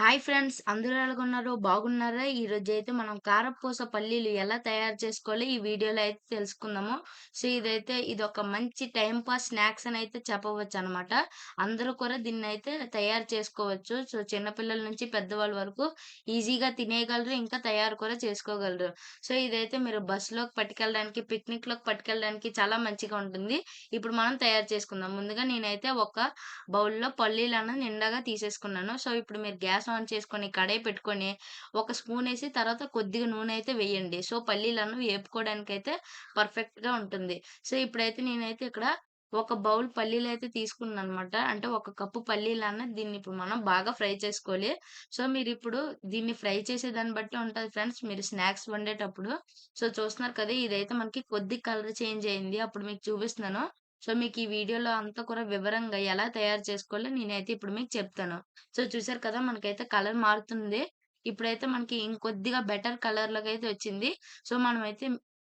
Hi friends! అందరూ ఎలాగున్నారు? బాగున్నారా? ఈరోజు అయితే మనం కారపూస పల్లీలు ఎలా తయారు చేసుకోవాలి ఈ వీడియోలో అయితే తెలుసుకుందాము. సో ఇదైతే ఇది ఒక మంచి టైం పాస్ స్నాక్స్ అని అయితే చెప్పవచ్చు అనమాట అందరూ కూడా దీన్ని అయితే తయారు చేసుకోవచ్చు. సో చిన్నపిల్లల నుంచి పెద్దవాళ్ళ వరకు ఈజీగా తినేయగలరు ఇంకా తయారు కూడా చేసుకోగలరు. సో ఇదైతే మీరు బస్సులోకి పట్టుకెళ్ళడానికి పిక్నిక్లోకి పట్టుకెళ్ళడానికి చాలా మంచిగా ఉంటుంది. ఇప్పుడు మనం తయారు చేసుకుందాం. ముందుగా నేనైతే ఒక బౌల్లో పల్లీలను నిండాగా తీసేసుకున్నాను. సో ఇప్పుడు మీరు గ్యాస్ ఆన్ చేసుకొని కడాయి పెట్టుకొని ఒక స్పూన్ వేసి తర్వాత కొద్దిగా నూనె అయితే వేయండి. సో పల్లీలను వేపుకోవడానికి అయితే పర్ఫెక్ట్గా ఉంటుంది. సో ఇప్పుడైతే నేనైతే ఇక్కడ ఒక బౌల్ పల్లీలు అయితే తీసుకున్నాను అనమాట అంటే ఒక కప్పు పల్లీలన్న దీన్ని ఇప్పుడు మనం బాగా ఫ్రై చేసుకోవాలి. సో మీరు ఇప్పుడు దీన్ని ఫ్రై చేసే దాన్ని బట్టి ఉంటుంది ఫ్రెండ్స్. మీరు స్నాక్స్ వండేటప్పుడు సో చూస్తున్నారు కదా ఇదైతే మనకి కొద్ది కలర్ చేంజ్ అయింది. అప్పుడు మీకు చూపిస్తున్నాను. సో మీకు ఈ వీడియోలో అంతా కూడా వివరంగా ఎలా తయారు చేసుకోవాలో నేనైతే ఇప్పుడు మీకు చెప్తాను. సో చూసారు కదా మనకైతే కలర్ మారుతుంది. ఇప్పుడైతే మనకి ఇంకొద్దిగా బెటర్ కలర్ అయితే వచ్చింది. సో మనమైతే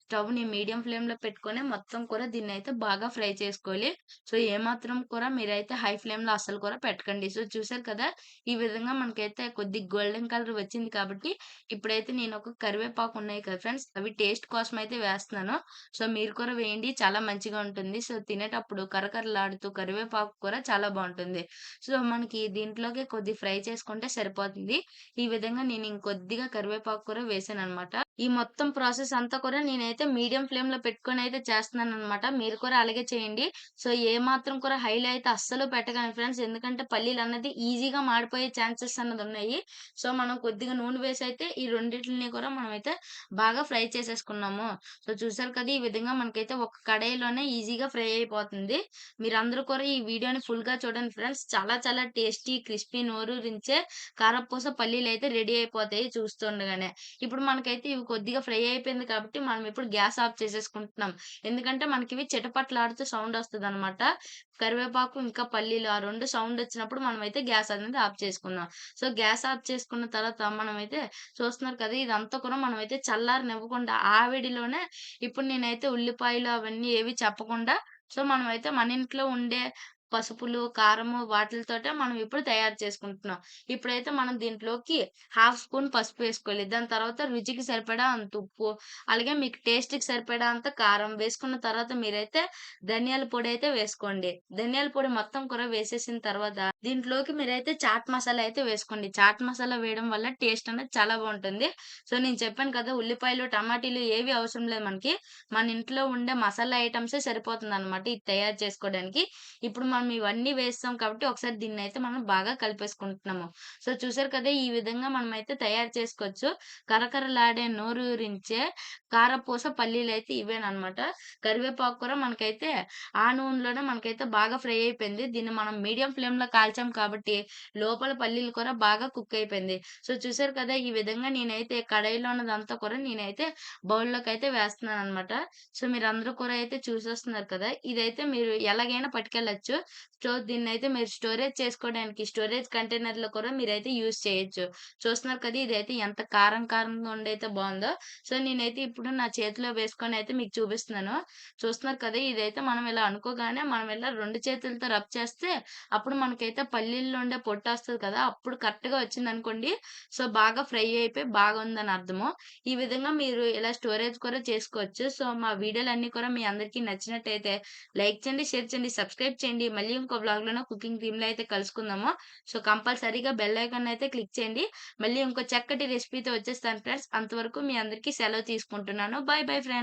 స్టవ్‌ని మీడియం ఫ్లేమ్‌లో పెట్టుకొని మొత్తం కూడా దీన్నయితే బాగా ఫ్రై చేసుకోవాలి. సో, ఏమాత్రం కూడా మీరైతే హై ఫ్లేమ్‌లో అస్సలు కూడా పెట్టకండి. సో, చూసారు కదా! ఈ విధంగా మనకైతే కొద్దిగా గోల్డెన్ కలర్ వచ్చింది కాబట్టి, ఇప్పుడైతే నేను ఒక కరివేపాకు ఉన్నాయి కదా ఫ్రెండ్స్! అవి టేస్ట్ కోసం అయితే వేస్తున్నాను. సో, మీరు కూడా వేయండి. చాలా మంచిగా ఉంటుంది. సో, తినేటప్పుడు కరకరలాడుతూ కరివేపాకు కూర చాలా బాగుంటుంది సో, మనకి దీంట్లోకి కొద్దిగా ఫ్రై చేసుకుంటే సరిపోతుంది. ఈ విధంగా నేను ఇంకొద్దిగా కరివేపాకు కూర వేసాననమాట. ఈ మొత్తం ప్రాసెస్ అంతా కూడా నేనైతే మీడియం ఫ్లేమ్‌లో చేస్తున్నాను అనమాట మీరు కూడా అలాగే చేయండి. సో, ఏమాత్రం కూడా హైలో అయితే అస్సలు పెట్టకండి ఫ్రెండ్స్. ఎందుకంటే పల్లీలు అన్నది ఈజీగా మాడిపోయే ఛాన్సెస్ అన్నది ఉన్నాయి సో, మనం కొద్దిగా నూనె వేసి అయితే ఈ రెండింటిని కూడా మనం అయితే బాగా ఫ్రై చేసేసుకున్నాము. సో, చూసారు కదా! ఈ విధంగా మనకైతే ఒక కడాయిలోనే ఈజీగా ఫ్రై అయిపోతుంది. మీరందరూ కూడా ఈ వీడియోని ఫుల్‌గా చూడండి ఫ్రెండ్స్. చాలా చాలా టేస్టీ, క్రిస్పీ నోరూరించే కారపూస అయితే రెడీ అయిపోతాయి చూస్తుండగానే. ఇప్పుడు మనకైతే ఇవి కొద్దిగా ఫ్రై అయిపోయింది కాబట్టి మనం ఇప్పుడు గ్యాస్ ఆఫ్ చేసేసుకుంటున్నాం. ఎందుకంటే మనకివి చెటపట్లాడుతూ సౌండ్ వస్తదనమాట. కరివేపాకు ఇంకా పల్లీలు ఆ రెండు సౌండ్ వచ్చినప్పుడు మనం అయితే గ్యాస్ అనేది ఆఫ్ చేసుకుందాం. సో, గ్యాస్ ఆఫ్ చేసుకున్న తర్వాత మనమైతే చూస్తున్నారు కదా! ఇదంతా కూడా మనమైతే చల్లారనివ్వకుండా ఆవిడిలోనే ఇప్పుడు నేనైతే ఉల్లిపాయలు అవన్నీ ఏవి చెప్పకుండా సో, మనం అయితే మన ఇంట్లో ఉండే పసుపులు, కారము వాటితోటే మనం ఇప్పుడు తయారు చేసుకుంటున్నాం. ఇప్పుడైతే మనం దీంట్లోకి హాఫ్ స్పూన్ పసుపు వేసుకోవాలి. దాని తర్వాత రుచికి సరిపడా అంత ఉప్పు, అలాగే మీకు టేస్ట్‌కి సరిపడా అంత కారం వేసుకున్న తర్వాత మీరైతే ధనియాల పొడి అయితే వేసుకోండి. ధనియాల పొడి మొత్తం కూర వేసేసిన తర్వాత దీంట్లోకి మీరైతే చాట్ మసాలా అయితే వేసుకోండి. చాట్ మసాలా వేయడం వల్ల టేస్ట్ అనేది చాలా బాగుంటుంది సో, నేను చెప్పాను కదా! ఉల్లిపాయలు, టమాటీలు ఏవి అవసరం లేదు మనకి. మన ఇంట్లో ఉండే మసాలా ఐటమ్సే సరిపోతుంది అనమాట ఇది తయారు చేసుకోవడానికి. ఇప్పుడు మనం ఇవన్నీ వేస్తాం కాబట్టి ఒకసారి దీన్ని అయితే మనం బాగా కలిపేసుకుంటున్నాము. సో, చూసారు కదా! ఈ విధంగా మనమైతే తయారు చేసుకోవచ్చు. కరకరలాడే నోరూరించే కారపూస పల్లీలు అయితే ఇవేనమాట కరివేపాకు కూడా మనకైతే ఆ నూనెలోనే మనకైతే బాగా ఫ్రై అయిపోయింది. దీన్ని మనం మీడియం ఫ్లేమ్‌లో కాల్చి కాబట్టి లోపల పల్లీలు కూడా బాగా కుక్ అయిపోయింది. సో, చూసారు కదా! ఈ విధంగా నేనైతే కడాయిలో ఉన్నదంతా కూడా నేనైతే బౌల్లోకి అయితే వేస్తున్నాను అనమాట సో, మీరు అందరూ కూడా అయితే చూసేస్తున్నారు కదా! ఇదైతే మీరు ఎలాగైనా పట్టుకెళ్ళొచ్చు. సో, దీన్ని అయితే మీరు స్టోరేజ్ చేసుకోవడానికి స్టోరేజ్ కంటైనర్‌లో కూడా మీరైతే యూజ్ చేయొచ్చు. చూస్తున్నారు కదా! ఇదైతే ఎంత కారం కారంగా ఉండైతే బాగుందో సో, నేనైతే ఇప్పుడు నా చేతిలో వేసుకొని అయితే మీకు చూపిస్తున్నాను. చూస్తున్నారు కదా! ఇదైతే మనం ఇలా అనుకోగానే మనం ఇలా రెండు చేతులతో రబ్ చేస్తే అప్పుడు మనకైతే పల్లీల్లో ఉండే పొట్టొస్తది కదా! అప్పుడు కరెక్ట్‌గా వచ్చిందనుకోండి. సో, బాగా ఫ్రై అయిపోయి బాగుందని అర్థము. ఈ విధంగా మీరు ఇలా స్టోరేజ్ కూడా చేసుకోవచ్చు. సో, మా వీడియోలన్నీ కూడా మీ అందరికీ నచ్చినట్టయితే లైక్ చేయండి, షేర్ చేయండి, సబ్స్క్రైబ్ చేయండి. మళ్ళీ ఇంకో బ్లాగ్లోనో కుకింగ్ థీమ్‌లో అయితే కలుసుకుందాము. సో, కంపల్సరీగా బెల్ ఐకాన్ అయితే క్లిక్ చేయండి. మళ్ళీ ఇంకో చక్కటి రెసిపీతో వచ్చేస్తాను ఫ్రెండ్స్. అంతవరకు మీ అందరికీ సెలవు తీసుకుంటున్నాను. Bye bye friends.